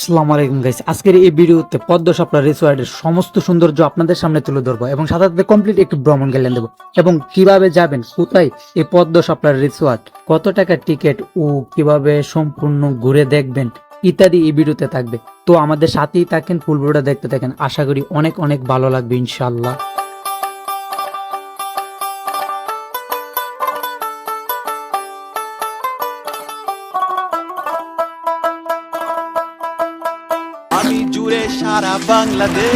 আসসালামু আলাইকুম গাইস আজকের এই ভিডিওতে পদ্ম সাপলা রিসোর্টের সমস্ত সৌন্দর্য আপনাদের সামনে তুলে ধরবো এবং সাথে সাথে কমপ্লিট একটু ভ্রমণ গেলেন দেবো। এবং কীভাবে যাবেন, কোথায় এই পদ্ম সাপলার রিসোর্ট কত টাকা টিকিট ও কীভাবে সম্পূর্ণ ঘুরে দেখবেন ইত্যাদি এই ভিডিওতে থাকবে। তো আমাদের সাথেই থাকেন ফুল ভিডিওটা দেখতে থাকেন। আশা করি অনেক অনেক ভালো লাগবে ইনশাল্লাহ সারা বাংলাদেশ।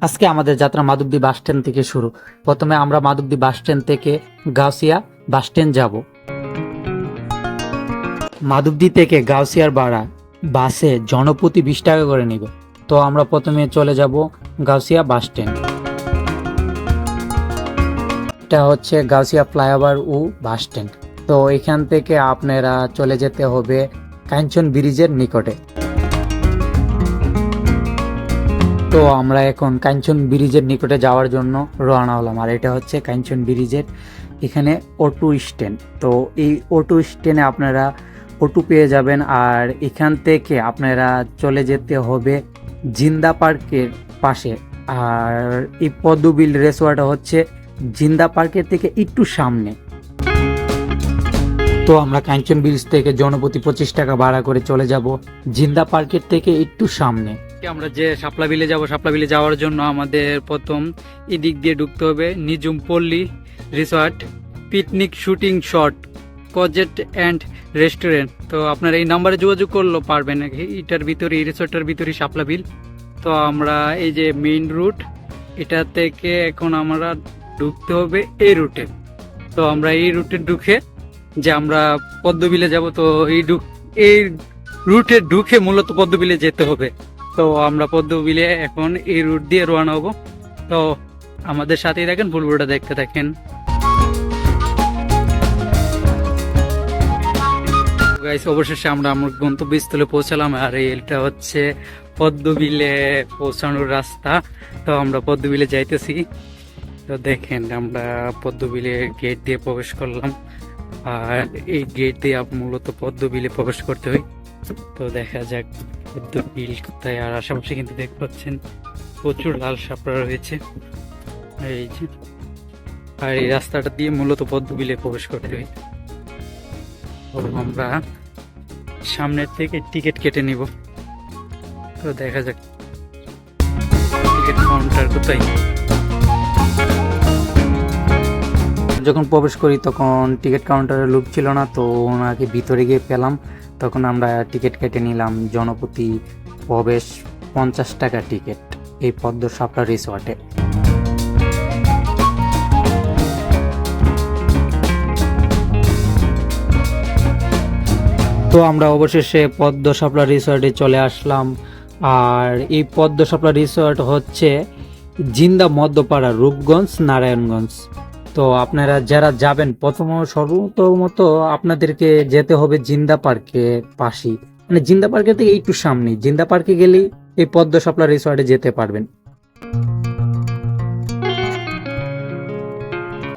আজকে আমাদের যাত্রা মাধবদী বাস স্ট্যান্ড থেকে শুরু। প্রথমে আমরা মাধবদী বাস স্ট্যান্ড থেকে গাউসিয়া বাস স্ট্যান্ড যাব। মাধবদী থেকে গাউসিয়ার ভাড়া বাসে জনপ্রতি বিশ টাকা করে নেবে। তো আমরা প্রথমে চলে যাব গাউসিয়া বাস স্ট্যান্ড। এটা হচ্ছে গাউসিয়া ফ্লাইওভার ও বাস স্ট্যান্ড। তো এখান থেকে আপনারা চলে যেতে হবে কাঞ্চন ব্রিজের নিকটে। তো আমরা এখন কাঞ্চন ব্রিজের নিকটে যাওয়ার জন্য রওনা হলাম। আর এটা হচ্ছে কাঞ্চন ব্রিজের এখানে অটো স্ট্যান্ড। তো এই অটো স্ট্যান্ডে আপনারা অটো পেয়ে যাবেন। আর এখান থেকে আপনারা চলে যেতে হবে জিন্দা পার্কের পাশে। আর এই পদ্মবিল রেসোয়াটা হচ্ছে জিন্দা পার্কের থেকে একটু সামনে। তো আমরা কাঞ্চন ব্রিজ থেকে জনপ্রতি পঁচিশ টাকা ভাড়া করে চলে যাব। জিন্দা পার্কের থেকে একটু সামনে। আমরা যে শাপলা বিলে যাব, শাপলা বিলে যাওয়ার জন্য আমাদের প্রথম এদিক দিয়ে ঢুকতে হবে Nijhum Palli resort, picnic shooting shot, কজেট and restaurant. তো আপনারা এই নাম্বারে যোগাযোগ করলেও পারবেন এটার ভিতরে, এই রিসর্টের ভিতরে সাপলা বিল। তো আমরা এই যে মেইন রুট এটা থেকে এখন আমরা ঢুকতে হবে এই রুটে। তো আমরা এই রুটে ঢুকে যে আমরা পদ্মবিলে যাব, তো এই ঢুক এই রুটে ঢুকে মূলত পদ্মবিলে যেতে হবে। তো আমরা পদ্মবিলে এখন এই রুট দিয়ে রওনা হব। তো আমাদের সাথেই থাকেন ফুলবুড়টা দেখতে থাকেন। গাইস অবশেষে আমরা আমার গন্তব্যস্থলে পৌঁছালাম, আর এটা হচ্ছে পদ্মবিলে পৌঁছানোর রাস্তা। তো আমরা পদ্মবিলে যাইতেছি। তো দেখেন, আমরা পদ্মবিলে গেট দিয়ে প্রবেশ করলাম। আর এই গেট দিয়ে মূলত পদ্মবিলে প্রবেশ করতে হয়। তো দেখা যাক পদ্মবিল কোথায়, আর আশেপাশে কিন্তু দেখতে পাচ্ছেন প্রচুর লাল সাপড়া রয়েছে। এই যে, আর এই রাস্তাটা দিয়ে মূলত পদ্মবিলে প্রবেশ করতে হয়। তো আমরা সামনের থেকে টিকিট কেটে নিব। তো দেখা যাক টিকিট কাউন্টার কোথায়। যখন প্রবেশ করি, তখন টিকিট কাউন্টারে লুক ছিল না, তো ওনাকে ভিতরে গিয়ে পেলাম। তখন আমরা টিকিট কেটে নিলাম, জনপ্রতি প্রবেশ পঞ্চাশ টাকা টিকিট এই পদ্ম সাপড়া রিসোর্টে। তো আমরা অবশেষে পদ্ম সাপলা রিসোর্টে চলে আসলাম। আর এই পদ্ম সাপলা রিসোর্ট হচ্ছে জিন্দা মধ্যপাড়া রূপগঞ্জ, নারায়ণগঞ্জ। তো আপনারা যারা যাবেন, প্রথম সর্বপ্রথমত আপনাদেরকে যেতে হবে জিন্দা পার্কের পাশেই। মানে জিন্দা পার্কের থেকে একটু সামনে জিন্দা পার্কে গেলেই এই পদ্ম সাপলা রিসর্টে যেতে পারবেন।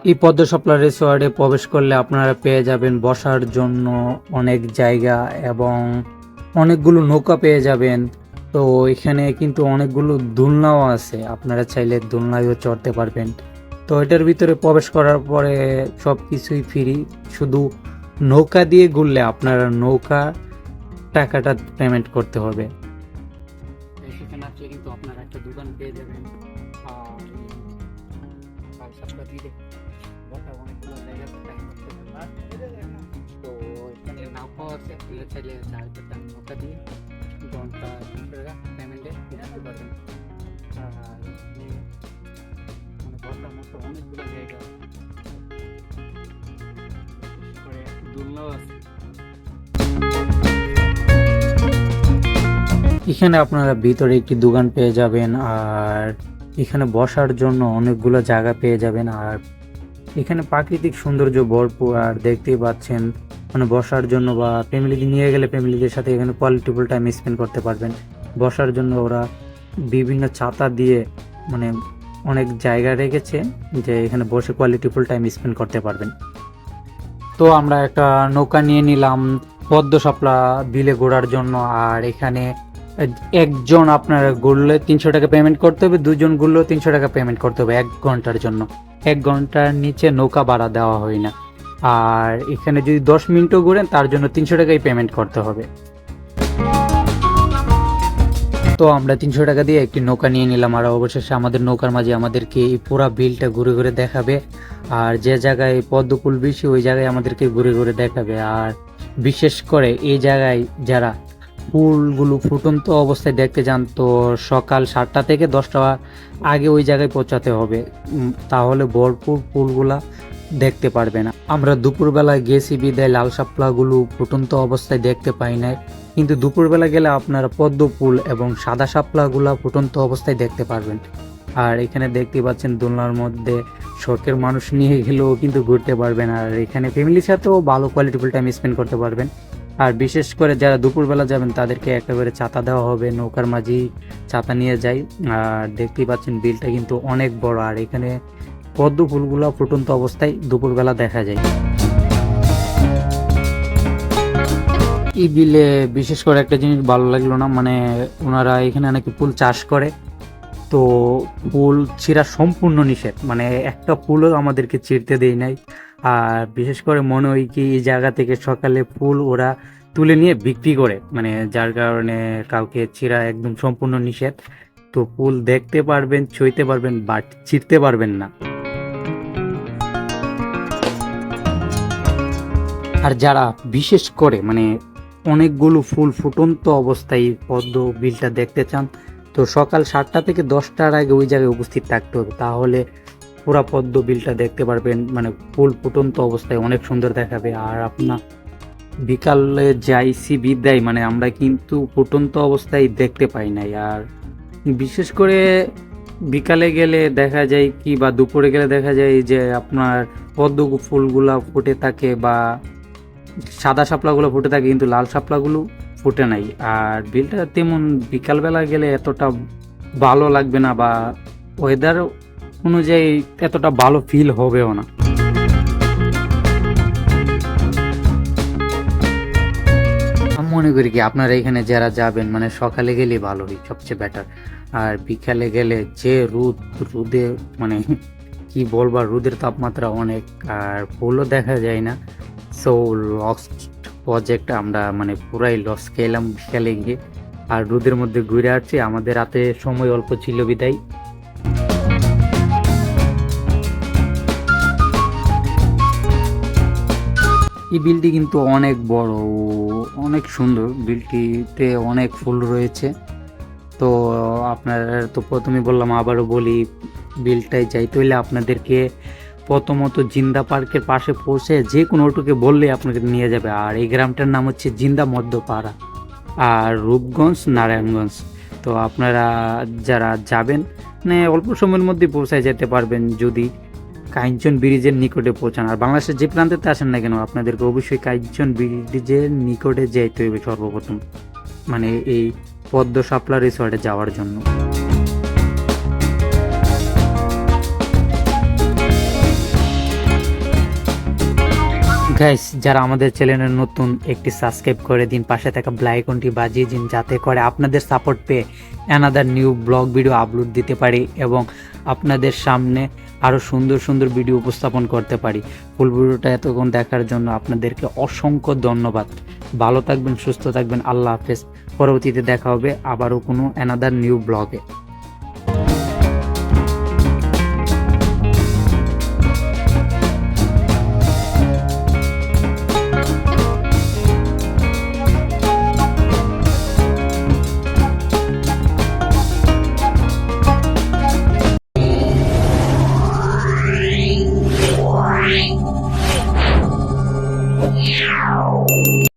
এই পদ্ম সাপলা রিসর্টে প্রবেশ করলে আপনারা পেয়ে যাবেন বসার জন্য অনেক জায়গা এবং অনেকগুলো নৌকা পেয়ে যাবেন। তো এখানে কিন্তু অনেকগুলো দোলনাও আছে। আপনারা চাইলে দোলনায়ও চড়তে পারবেন। তো এটার ভিতরে প্রবেশ করার পরে সব কিছুই ফ্রি শুধু নৌকা দিয়ে ঘুরলে আপনারা নৌকা টাকাটা পেমেন্ট করতে হবে। অনেকগুলো জায়গা করে এখানে আপনারা ভিতরে একটি দোকান পেয়ে যাবেন আর এখানে বসার জন্য অনেকগুলো জায়গা পেয়ে যাবেন আর এখানে প্রাকৃতিক সৌন্দর্য ভরপুর আর দেখতেই পাচ্ছেন মানে বসার জন্য বা ফ্যামিলি নিয়ে গেলে ফ্যামিলিদের সাথে এখানে কোয়ালিটিফুল টাইম স্পেন্ড করতে পারবেন। বসার জন্য ওরা বিভিন্ন ছাতা দিয়ে মানে অনেক জায়গা রেখেছে যে এখানে বসে কোয়ালিটি ফুল টাইম স্পেন্ড করতে পারবেন। তো আমরা একটা নৌকা নিয়ে নিলাম পদ্ম সাপলা বিলে ঘোরার জন্য, আর এখানে একজন আপনার ঘুরলে তিনশো টাকা পেমেন্ট করতে হবে, দুজন ঘুরলেও তিনশো টাকা পেমেন্ট করতে হবে এক ঘণ্টার জন্য। এক ঘণ্টার নিচে নৌকা ভাড়া দেওয়া হয় না। আর এখানে যদি দশ মিনিটও ঘুরেন, তার জন্য তিনশো টাকাই পেমেন্ট করতে হবে। তো আমরা তিনশো টাকা দিয়ে একটি নৌকা নিয়ে নিলাম আর অবশেষে আমাদের নৌকার মাঝে আমাদেরকে এই পুরা বিলটা ঘুরে ঘুরে দেখাবে। আর যে জায়গায় পদ্মফুল বেশি ওই জায়গায় আমাদেরকে ঘুরে ঘুরে দেখাবে। আর বিশেষ করে এই জায়গায় যারা ফুলগুলো ফুটন্ত অবস্থায় দেখতে যান তো সকাল সাতটা থেকে দশটা আগে ওই জায়গায় পৌঁছাতে হবে। তাহলে ভরপুর ফুলগুলা দেখতে পারবে না। আমরা দুপুরবেলায় গেছি বিদায়, লাল শাপলাগুলো ফুটন্ত অবস্থায় দেখতে পাই না কিন্তু দুপুরবেলা গেলে আপনারা পদ্ম ফুল এবং সাদা শাপলাগুলা ফুটন্ত অবস্থায় দেখতে পারবেন। আর এখানে দেখতে পাচ্ছেন দোলনার মধ্যে শখের মানুষ নিয়ে গেলেও কিন্তু ঘুরতে পারবেন আর এখানে ফ্যামিলির সাথেও ভালো কোয়ালিটি ফুল টাইম স্পেন্ড করতে পারবেন। আর বিশেষ করে যারা দুপুরবেলা যাবেন, তাদেরকে একেবারে ছাতা দেওয়া হবে, নৌকার মাঝেই ছাতা নিয়ে যাই। আর দেখতেই পাচ্ছেন বিলটা কিন্তু অনেক বড়, আর এখানে পদ্ম ফুলগুলো ফুটন্ত অবস্থায় দুপুরবেলা দেখা যায়। এই বিলে বিশেষ করে একটা জিনিস ভালো লাগল না মানে ওনারা এখানে নাকি ফুল চাষ করে। তো ফুল ছিঁড়া সম্পূর্ণ নিষেধ মানে একটা ফুলও আমাদেরকে ছিঁড়তে দেয় নাই। আর বিশেষ করে মনে হয় কি, এই জায়গা থেকে সকালে ফুল ওরা তুলে নিয়ে বিক্রি করে মানে যার কারণে কাউকে ছিঁড়া একদম সম্পূর্ণ নিষেধ। তো ফুল দেখতে পারবেন, ছুঁইতে পারবেন, বাট ছিঁড়তে পারবেন না। আর যারা বিশেষ করে মানে অনেকগুলো ফুল ফুটন্ত অবস্থায় পদ্ম বিলটা দেখতে চান। তো সকাল সাতটা থেকে দশটার আগে ওই জায়গায় উপস্থিত থাকতে হবে। তাহলে পুরা পদ্ম বিলটা দেখতে পারবেন। মানে ফুল ফুটন্ত অবস্থায় অনেক সুন্দর দেখাবে। আর আপনার বিকালে যাইছি বিদায় মানে আমরা কিন্তু ফুটন্ত অবস্থায় দেখতে পাই নাই। আর বিশেষ করে বিকালে গেলে দেখা যায় কি, বা দুপুরে গেলে দেখা যায় যে আপনার পদ্ম ফুলগুলা ফুটে থাকে, বা সাদা শাপলাগুলো ফুটে থাকে, কিন্তু লাল শাপলাগুলো ফুটে নাই। আর বিলটা তেমন বিকালবেলা গেলে এতটা ভালো লাগবে না বা ওয়েদার অনুযায়ী এতটা ভালো ফিল হবেও না। মনে করি কি, আপনারা এখানে যারা যাবেন মানে সকালে গেলে ভালো হয় সবচেয়ে বেটার আর বিকালে গেলে যে রোদ, রোদে মানে কি বলবার রোদের তাপমাত্রা অনেক, আর ফুলও দেখা যায় না। সো লস্ট প্রজেক্ট আমরা মানে পুরাই লস খেলাম বিকালে গিয়ে। আর রোদের মধ্যে ঘুরে আসছি, আমাদের হাতে সময় অল্প ছিল বিদায়। এই বিলটি কিন্তু অনেক বড়, অনেক সুন্দর। বিলটিতে অনেক ফুল রয়েছে। তো আপনার তো প্রথমে বললাম, আবারও বলি বিলটায় যাইতে হইলে আপনাদেরকে প্রথমত জিন্দা পার্কের পাশে পৌঁছে যে কোনো অটোকে বললে আপনাকে নিয়ে যাবে। আর এই গ্রামটার নাম হচ্ছে জিন্দা মধ্যপাড়া। আর রূপগঞ্জ, নারায়ণগঞ্জ। তো আপনারা যারা যাবেন মানে অল্প সময়ের মধ্যে পৌঁছায় যেতে পারবেন যদি কাঞ্চন ব্রিজের নিকটে পৌঁছান। আর বাংলাদেশের যে প্রান্তেতে আসেন না কেন, আপনাদেরকে অবশ্যই কাঞ্চন ব্রিজের নিকটে যেতে হবে সর্বপ্রথম। মানে এই পদ্ম শাপলা রিসর্টে যাওয়ার জন্য। গাইস যারা আমাদের চ্যানেলের নতুন, একটি সাবস্ক্রাইব করে দিন, পাশে থাকা ব্লাইকনটি বাজিয়ে দিন, যাতে করে আপনাদের সাপোর্ট পেয়ে another new blog video upload দিতে পারি এবং আপনাদের সামনে আরও সুন্দর সুন্দর ভিডিও উপস্থাপন করতে পারি। ফুল ভিডিওটা এতক্ষণ দেখার জন্য আপনাদেরকে অসংখ্য ধন্যবাদ। ভালো থাকবেন, সুস্থ থাকবেন, আল্লাহ হাফেজ। পরবর্তীতে দেখা হবে আবারও কোনো অ্যানাদার নিউ ব্লগে